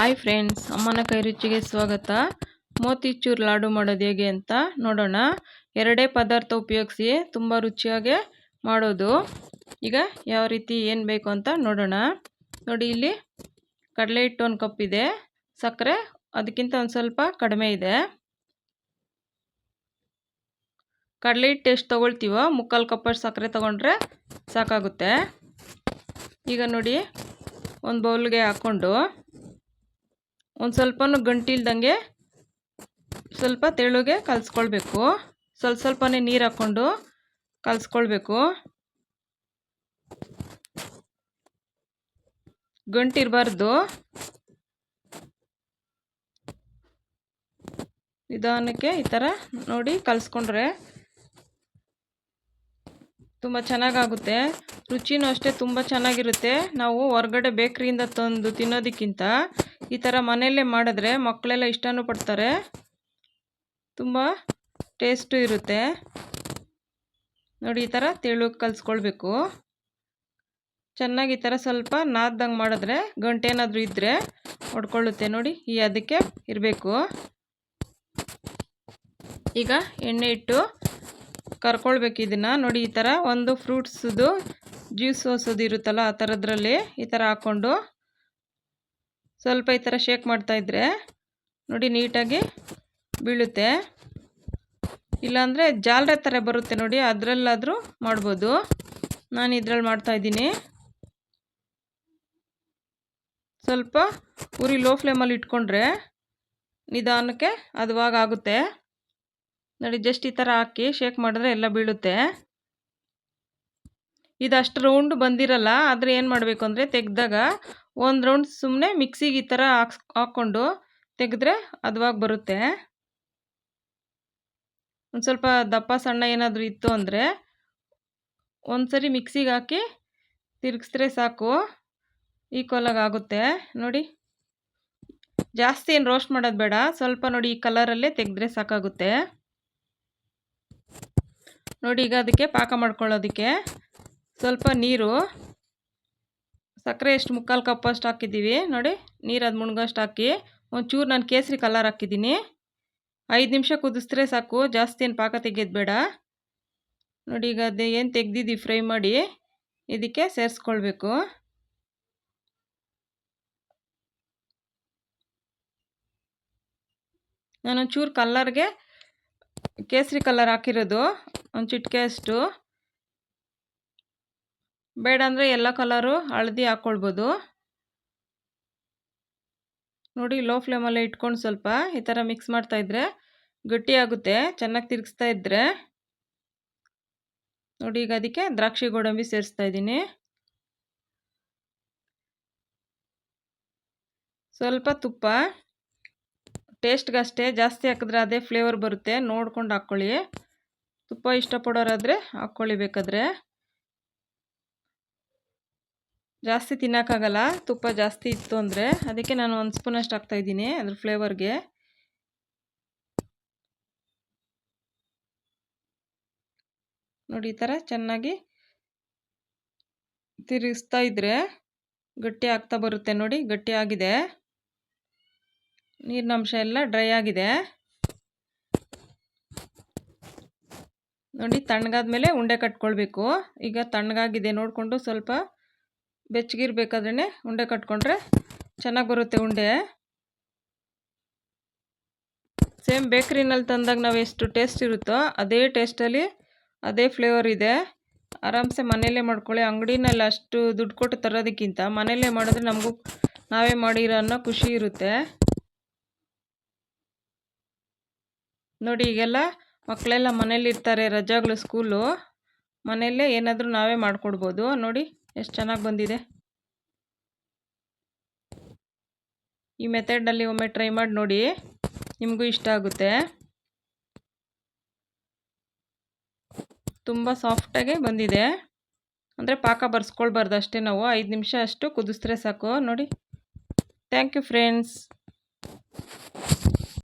Hi friends ಅಮ್ಮನ ಕೈ ರುಚಿಗೆ ಸ್ವಾಗತ. ಮೋತಿಚೂರ್ ಲಾಡು ಮಾಡೋದು ಹೇಗೆ ಅಂತ ನೋಡೋಣ. ಎರಡೇ ಪದಾರ್ಥ ಉಪಯೋಗಿಸಿ ತುಂಬ ರುಚಿಯಾಗಿ ಮಾಡೋದು. ಈಗ ಯಾವ ರೀತಿ ಏನು ಬೇಕು ಅಂತ ನೋಡೋಣ. ನೋಡಿ ಇಲ್ಲಿ ಕಡಲೆ ಹಿಟ್ಟು ಒಂದು ಕಪ್ ಇದೆ. ಸಕ್ಕರೆ ಅದಕ್ಕಿಂತ ಒಂದು ಸ್ವಲ್ಪ ಕಡಿಮೆ ಇದೆ. ಕಡಲೆ ಹಿಟ್ಟು ಎಷ್ಟು ತೊಗೊಳ್ತೀವೋ ಮುಕ್ಕಾಲು ಕಪ್ಪಷ್ಟು ಸಕ್ಕರೆ ತೊಗೊಂಡ್ರೆ ಸಾಕಾಗುತ್ತೆ. ಈಗ ನೋಡಿ ಒಂದು ಬೌಲ್ಗೆ ಹಾಕ್ಕೊಂಡು ಒಂದು ಸ್ವಲ್ಪ ಗಂಟಿಲ್ದಂಗೆ ಸ್ವಲ್ಪ ತೆಳುಗೆ ಕಲಿಸ್ಕೊಳ್ಬೇಕು. ಸ್ವಲ್ಪ ಸ್ವಲ್ಪನೇ ನೀರು ಹಾಕ್ಕೊಂಡು ಕಲಿಸ್ಕೊಳ್ಬೇಕು. ಗಂಟಿರಬಾರ್ದು. ನಿಧಾನಕ್ಕೆ ಈ ಥರ ನೋಡಿ ಕಲಿಸ್ಕೊಂಡ್ರೆ ತುಂಬ ಚೆನ್ನಾಗಾಗುತ್ತೆ. ರುಚಿನೂ ಅಷ್ಟೇ ತುಂಬ ಚೆನ್ನಾಗಿರುತ್ತೆ. ನಾವು ಹೊರ್ಗಡೆ ಬೇಕ್ರಿಯಿಂದ ತಂದು ತಿನ್ನೋದಕ್ಕಿಂತ ಈ ಥರ ಮನೆಯಲ್ಲೇ ಮಾಡಿದ್ರೆ ಮಕ್ಕಳೆಲ್ಲ ಇಷ್ಟನೂ ಪಡ್ತಾರೆ. ತುಂಬ ಟೇಸ್ಟು ಇರುತ್ತೆ. ನೋಡಿ ಈ ಥರ ತೆಳು ಕಲಿಸ್ಕೊಳ್ಬೇಕು. ಚೆನ್ನಾಗಿ ಈ ಥರ ಸ್ವಲ್ಪ ನಾದ್ದಂಗೆ ಮಾಡಿದ್ರೆ ಗಂಟೇನಾದರೂ ಇದ್ದರೆ ಹೊಡ್ಕೊಳ್ಳುತ್ತೆ ನೋಡಿ. ಈ ಅದಕ್ಕೆ ಇರಬೇಕು. ಈಗ ಎಣ್ಣೆ ಇಟ್ಟು ಕರ್ಕೊಳ್ಬೇಕು ಇದನ್ನು ನೋಡಿ, ಈ ಥರ ಒಂದು ಫ್ರೂಟ್ಸ್ದು ಜ್ಯೂಸ್ ಹೊಸೋದು ಇರುತ್ತಲ್ಲ, ಆ ಥರದ್ರಲ್ಲಿ ಈ ಥರ ಹಾಕ್ಕೊಂಡು ಸ್ವಲ್ಪ ಈ ಥರ ಶೇಕ್ ಮಾಡ್ತಾಯಿದ್ರೆ ನೋಡಿ ನೀಟಾಗಿ ಬೀಳುತ್ತೆ. ಇಲ್ಲಾಂದರೆ ಜಾಲರೆ ಥರ ಬರುತ್ತೆ ನೋಡಿ, ಅದರಲ್ಲಾದರೂ ಮಾಡ್ಬೋದು. ನಾನು ಇದ್ರಲ್ಲಿ ಮಾಡ್ತಾಯಿದ್ದೀನಿ ಸ್ವಲ್ಪ ಉರಿ ಲೋ ಫ್ಲೇಮಲ್ಲಿ ಇಟ್ಕೊಂಡ್ರೆ ನಿಧಾನಕ್ಕೆ ಅದುವಾಗ ಆಗುತ್ತೆ ನೋಡಿ ಜಸ್ಟ್ ಈ ಥರ ಹಾಕಿ ಶೇಕ್ ಮಾಡಿದ್ರೆ ಎಲ್ಲ ಬೀಳುತ್ತೆ. ಇದು ಅಷ್ಟು ರೌಂಡ್ ಬಂದಿರಲ್ಲ, ಆದರೆ ಏನು ಮಾಡಬೇಕು ಅಂದರೆ ತೆಗೆದಾಗ ಒಂದು ರೌಂಡ್ ಸುಮ್ಮನೆ ಮಿಕ್ಸಿಗೆ ಈ ಥರ ಹಾಕ್ಸ್, ಹಾಕ್ಕೊಂಡು ತೆಗೆದ್ರೆ ಅದುವಾಗ ಬರುತ್ತೆ. ಒಂದು ಸ್ವಲ್ಪ ದಪ್ಪ ಸಣ್ಣ ಏನಾದರೂ ಇತ್ತು ಅಂದರೆ ಒಂದು ಸರಿ ಮಿಕ್ಸಿಗೆ ಹಾಕಿ ತಿರುಗಿಸಿದ್ರೆ ಸಾಕು. ಈಕ್ವಲಾಗಿ ಆಗುತ್ತೆ. ನೋಡಿ, ಜಾಸ್ತಿ ಏನು ರೋಸ್ಟ್ ಮಾಡೋದು ಬೇಡ. ಸ್ವಲ್ಪ ನೋಡಿ ಈ ಕಲರಲ್ಲೇ ತೆಗೆದ್ರೆ ಸಾಕಾಗುತ್ತೆ. ನೋಡಿ, ಈಗ ಅದಕ್ಕೆ ಪಾಕ ಮಾಡ್ಕೊಳ್ಳೋದಕ್ಕೆ ಸ್ವಲ್ಪ ನೀರು. ಸಕ್ಕರೆ ಎಷ್ಟು ಮುಕ್ಕಾಲು ಕಪ್ ಅಷ್ಟು ಹಾಕಿದ್ದೀವಿ. ನೋಡಿ, ನೀರು ಅದು ಮುಣ್ಗಷ್ಟು ಹಾಕಿ ಒಂಚೂರು ನಾನು ಕೇಸರಿ ಕಲರ್ ಹಾಕಿದ್ದೀನಿ. ಐದು ನಿಮಿಷ ಕುದಿಸಿದ್ರೆ ಸಾಕು, ಜಾಸ್ತಿ ಏನು ಪಾಕ ತೆಗೆಯೋದು ಬೇಡ ನೋಡಿ, ಈಗ ಅದೇ ಏನು ತೆಗ್ದಿದ್ದೀವಿ, ಫ್ರೈ ಮಾಡಿ ಇದಕ್ಕೆ ಸೇರಿಸ್ಕೊಳ್ಬೇಕು. ನಾನೊಂಚೂರು ಕಲ್ಲರ್ಗೆ ಕೇಸರಿ ಕಲರ್ ಹಾಕಿರೋದು. ಒಂದು ಚಿಟಿಕೆ ಅಷ್ಟು. ಬೇಡ ಅಂದರೆ ಎಲ್ಲ ಕಲರು ಹಳದಿ ಹಾಕ್ಕೊಳ್ಬೋದು ನೋಡಿ ಲೋ ಫ್ಲೇಮಲ್ಲೇ ಇಟ್ಕೊಂಡು ಸ್ವಲ್ಪ ಈ ಥರ ಮಿಕ್ಸ್ ಮಾಡ್ತಾಯಿದ್ರೆ ಗಟ್ಟಿಯಾಗುತ್ತೆ ಚೆನ್ನಾಗಿ ತಿರುಗಿಸ್ತಾ ಇದ್ದರೆ ನೋಡಿ, ಈಗ ಅದಕ್ಕೆ ದ್ರಾಕ್ಷಿ ಗೋಡಂಬಿ ಸೇರಿಸ್ತಾ ಇದ್ದೀನಿ. ಸ್ವಲ್ಪ ತುಪ್ಪ. ಟೇಸ್ಟ್ಗಷ್ಟೇ ಜಾಸ್ತಿ ಹಾಕಿದ್ರೆ ಅದೇ ಫ್ಲೇವರ್ ಬರುತ್ತೆ. ನೋಡ್ಕೊಂಡು ಹಾಕ್ಕೊಳ್ಳಿ ತುಪ್ಪ ಇಷ್ಟಪಡೋರಾದರೆ ಹಾಕ್ಕೊಳ್ಳಿ ಬೇಕಾದರೆ. ಜಾಸ್ತಿ ತಿನ್ನೋಕ್ಕಾಗಲ್ಲ. ತುಪ್ಪ ಜಾಸ್ತಿ ಇತ್ತು ಅಂದರೆ ಅದಕ್ಕೆ ನಾನು ಒಂದು ಸ್ಪೂನಷ್ಟು ಹಾಕ್ತಾಯಿದ್ದೀನಿ ಅದ್ರ ಫ್ಲೇವರ್ಗೆ. ನೋಡಿ ಈ ಥರ ಚೆನ್ನಾಗಿ ತಿರುಗಿಸ್ತಾ ಇದ್ದರೆ ಗಟ್ಟಿ ಆಗ್ತಾ ಬರುತ್ತೆ. ನೋಡಿ ಗಟ್ಟಿ ಆಗಿದೆ. ನೀರಿನಂಶ ಎಲ್ಲ ಡ್ರೈ ಆಗಿದೆ. ನೋಡಿ ತಣ್ಣಗಾದ ಮೇಲೆ ಉಂಡೆ ಕಟ್ಕೊಳ್ಬೇಕು. ಈಗ ತಣ್ಣಗಾಗಿದೆ, ನೋಡಿಕೊಂಡು ಸ್ವಲ್ಪ ಬೆಚ್ಚಗಿರ್ಬೇಕಾದ್ರೆ ಉಂಡೆ ಕಟ್ಕೊಂಡ್ರೆ ಚೆನ್ನಾಗಿ ಬರುತ್ತೆ ಉಂಡೆ. ಸೇಮ್ ಬೇಕ್ರಿನಲ್ಲಿ ತಂದಾಗ ನಾವು ಎಷ್ಟು ಟೇಸ್ಟ್ ಇರುತ್ತೋ ಅದೇ ಟೇಸ್ಟಲ್ಲಿ ಅದೇ ಫ್ಲೇವರ್ ಇದೆ. ಆರಾಮ್ಸೆ ಮನೆಯಲ್ಲೇ ಮಾಡ್ಕೊಳ್ಳಿ. ಅಂಗಡಿನಲ್ಲಿ ಅಷ್ಟು ದುಡ್ಡು ಕೊಟ್ಟು ತರೋದಕ್ಕಿಂತ ಮನೆಯಲ್ಲೇ ಮಾಡಿದ್ರೆ ನಮಗೂ ನಾವೇ ಮಾಡಿರೋ ಅನ್ನೋ ಖುಷಿ ಇರುತ್ತೆ. ನೋಡಿ ಈಗೆಲ್ಲ ಮಕ್ಕಳೆಲ್ಲ ಮನೇಲಿರ್ತಾರೆ ರಜಾಗಳು ಸ್ಕೂಲು ಮನೆಯಲ್ಲೇ ಏನಾದರೂ ನಾವೇ ಮಾಡಿಕೊಡ್ಬೋದು. ನೋಡಿ ಎಷ್ಟು ಚೆನ್ನಾಗಿ ಬಂದಿದೆ. ಈ ಮೆಥಡಲ್ಲಿ ಒಮ್ಮೆ ಟ್ರೈ ಮಾಡಿ ನೋಡಿ. ನಿಮಗೂ ಇಷ್ಟ ಆಗುತ್ತೆ. ತುಂಬ ಸಾಫ್ಟಾಗೆ ಬಂದಿದೆ. ಅಂದರೆ ಪಾಕ ಬರ್ಸ್ಕೊಳ್ಬಾರ್ದು ಅಷ್ಟೇ ನಾವು. ಐದು ನಿಮಿಷ ಅಷ್ಟು ಕುದಿಸಿದ್ರೆ ಸಾಕು. ನೋಡಿ. Thank you friends